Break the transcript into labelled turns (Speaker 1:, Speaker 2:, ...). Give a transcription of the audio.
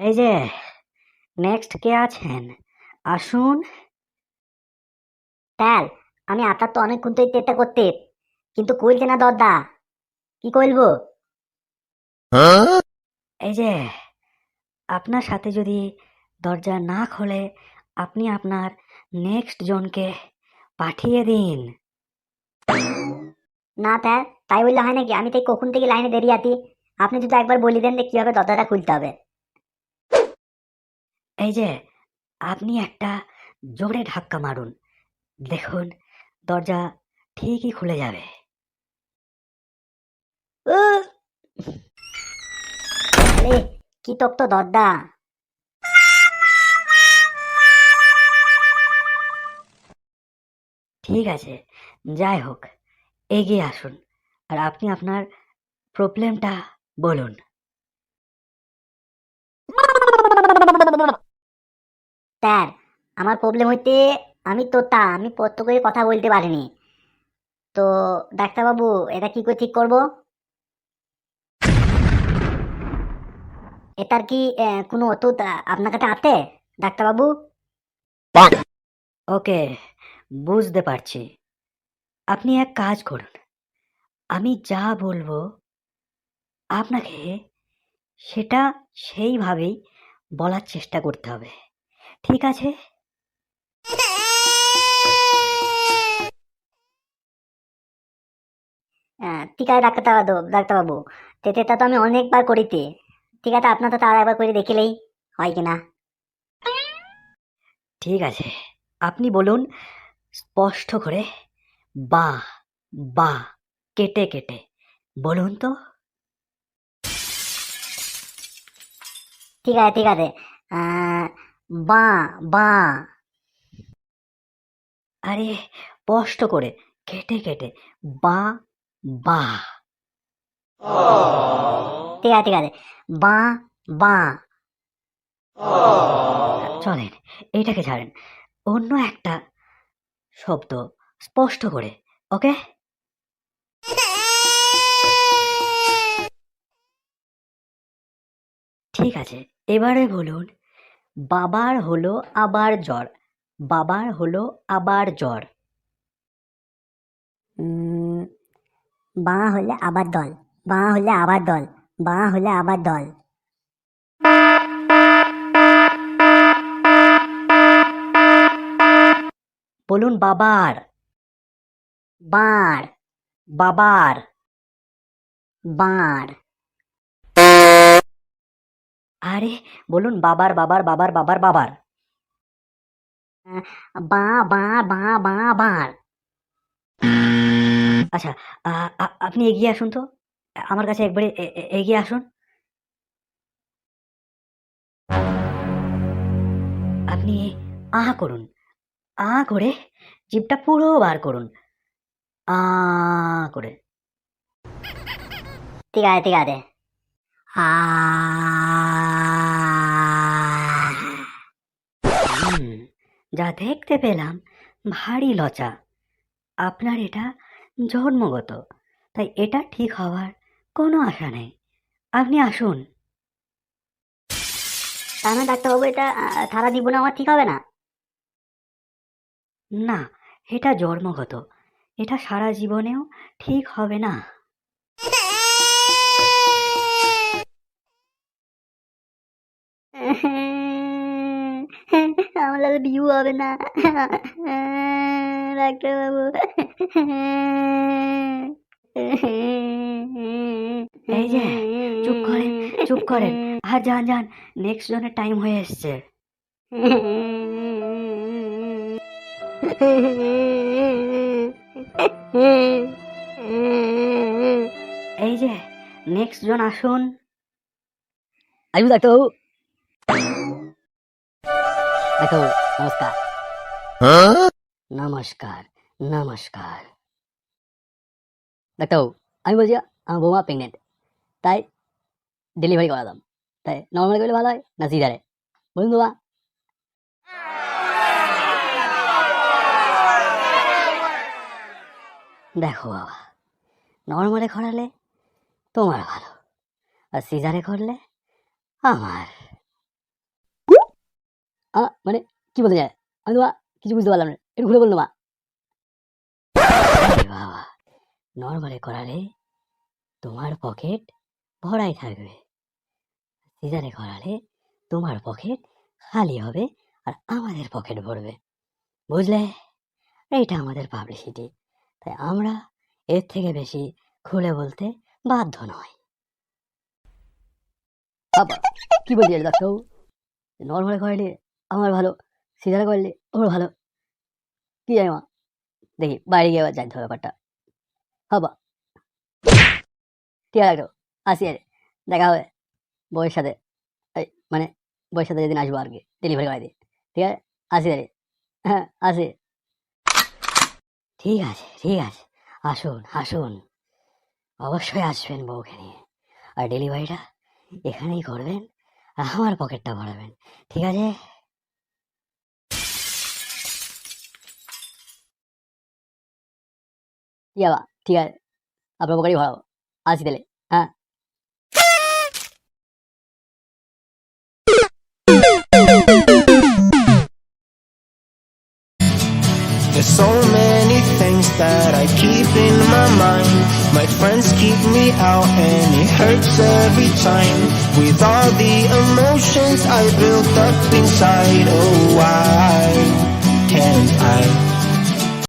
Speaker 1: এই যে নেক্সট কে আছেন? আসুন।
Speaker 2: তাল আমি আতার তো অনেকক্ষণ তো এটা করতে কিন্তু কইলছে না দরদা। কি কইলবো?
Speaker 1: এই যে আপনার সাথে যদি দরজা না খোলে আপনি আপনার নেক্সট জনকে পাঠিয়ে দিন।
Speaker 2: না তাই তাই বললে হয় নাকি? আমি তাই কখন থেকে লাইনে দেরি আতি আপনি যদি একবার বলে দেন যে কীভাবে দরজাটা খুলতে হবে।
Speaker 1: এই যে, আপনি একটা জোরে ধাক্কা মারুন। দেখুন, দরজা ঠিকই খুলে যাবে!
Speaker 2: আরে, কি তোক তো দরদা
Speaker 1: ঠিক আছে, যাই হোক, এগিয়ে আসুন। আর আপনি আপনার প্রবলেমটা বলুন।
Speaker 2: স্যার আমার প্রবলেম হইতে আমি তোতা আমি পত্র করে কথা বলতে পারিনি। তো ডাক্তারবাবু এটা কি করে ঠিক করব? এটার কি কোনো ওষুধ আপনার কাছে আছে ডাক্তারবাবু?
Speaker 1: ওকে বুঝতে পারছি। আপনি এক কাজ করুন। আমি যা বলব আপনাকে সেটা সেইভাবেই বলার চেষ্টা করতে হবে। ঠিক আছে।
Speaker 2: আহ, ঠিক আছে ডাক্তারবাবু ডাক্তারবাবু তেতেটা তো আমি অনেকবার করিতে। ঠিক আছে আপনার তো তার একবার করে দেখিলেই হয় কিনা।
Speaker 1: ঠিক আছে আপনি বলুন স্পষ্ট করে বা বা কেটে কেটে বলুন তো।
Speaker 2: ঠিক আছে ঠিক আছে। বা বা।
Speaker 1: আরে, স্পষ্ট করে, কেটে কেটে, বা বা।
Speaker 2: ঠিক আছে ঠিক আছে। বা বা।
Speaker 1: চলেন এইটাকে ছাড়েন। অন্য একটা শব্দ, স্পষ্ট করে, ওকে? ঠিক আছে, এবারে বলুন বাবার হলো আবার জ্বর বাবার হলো আবার জ্বর।
Speaker 2: বা হলে আবার দল বা হলে আবার দল বা হলে আবার দল।
Speaker 1: বলুন বাবার।
Speaker 2: বাঁড়
Speaker 1: বাবার।
Speaker 2: বাঁড়
Speaker 1: আরে, বলুন বাবার বাবার বাবার বাবার বাবার।
Speaker 2: বা বা বা বা বাঁড়
Speaker 1: আচ্ছা আপনি এগিয়ে আসুন তো। আমার কাছে একবারে এগিয়ে আসুন। আপনি আ করুন। আ করে জিপটা পুরো বার করুন। আ করে।
Speaker 2: ঠিক আছে ঠিক আছে। আ
Speaker 1: যা দেখতে পেলাম ভারী লচা আপনার এটা জন্মগত তাই এটা ঠিক হওয়ার কোনো আশা নেই। আপনি আসুন।
Speaker 2: তার মানে ডাক্তারবাবু এটা আহ, সারা জীবনে আমার ঠিক হবে না?
Speaker 1: না এটা জন্মগত। এটা সারা জীবনেও ঠিক হবে না।
Speaker 2: আমার লাগে বিউ হবে না ডাক্তারবাবু
Speaker 1: এই যে, চুপ করেন, চুপ করেন। আর যান যান নেক্সট জনের টাইম হয়ে এসছে এই যে নেক্সট জন আসুন
Speaker 3: আইবু ডাক্তারবাবু ডাক্তারবাবু নমস্কার।
Speaker 1: নমস্কার নমস্কার।
Speaker 3: ডাক্তারবাবু আমি বলছি, আমার বৌমা প্রেগনেন্ট তাই ডেলিভারি করালাম তাই নর্মাল করলে ভালো হয় না সিজারে বলুন বাবা
Speaker 1: দেখো বাবা নর্মালে করালে তোমার ভালো, আর সিজারে করলে আমার
Speaker 3: মানে কি বলতে চায় আমি তোমা কিছু বুঝতে পারলাম না। একটু ঘুরে বলল মা।
Speaker 1: বাবা নর্মালে করালে তোমার পকেট ভরাই থাকবে। সিজারে করালে তোমার পকেট খালি হবে আর আমাদের পকেট ভরবে। বুঝলে? এইটা আমাদের পাবলিসিটি তাই আমরা এর থেকে বেশি খুলে বলতে বাধ্য নয়
Speaker 3: কি বলছি ডাক্তারবাবু নর্মাল করলে আমার ভালো। সিজারে করলে ওর ভালো। কি জানি মা। দেখি, বাইরে গিয়ে জানতে হবে ব্যাপারটা। হবা ঠিক আছে আসি আরে। দেখা হবে বউয়ের সাথে। মানে বউয়ের সাথে যেদিন আসব আর কি। ডেলিভারি করে দিই ঠিক আছে? আসি আরে। হ্যাঁ আসি।
Speaker 1: ঠিক আছে ঠিক আছে। আসুন আসুন। অবশ্যই আসবেন বউকে নিয়ে। আর ডেলিভারিটা এখানেই করবেন আর আমার পকেটটা ভরাবেন ঠিক আছে?
Speaker 3: ঠিক আছে বা, ঠিক আছে আপনার পকেটই ভরাবো আসি তাহলে হ্যাঁ
Speaker 4: There's so many things that I keep in my mind. My friends keep me out and it hurts every time. With all the emotions I built up inside, oh why can't I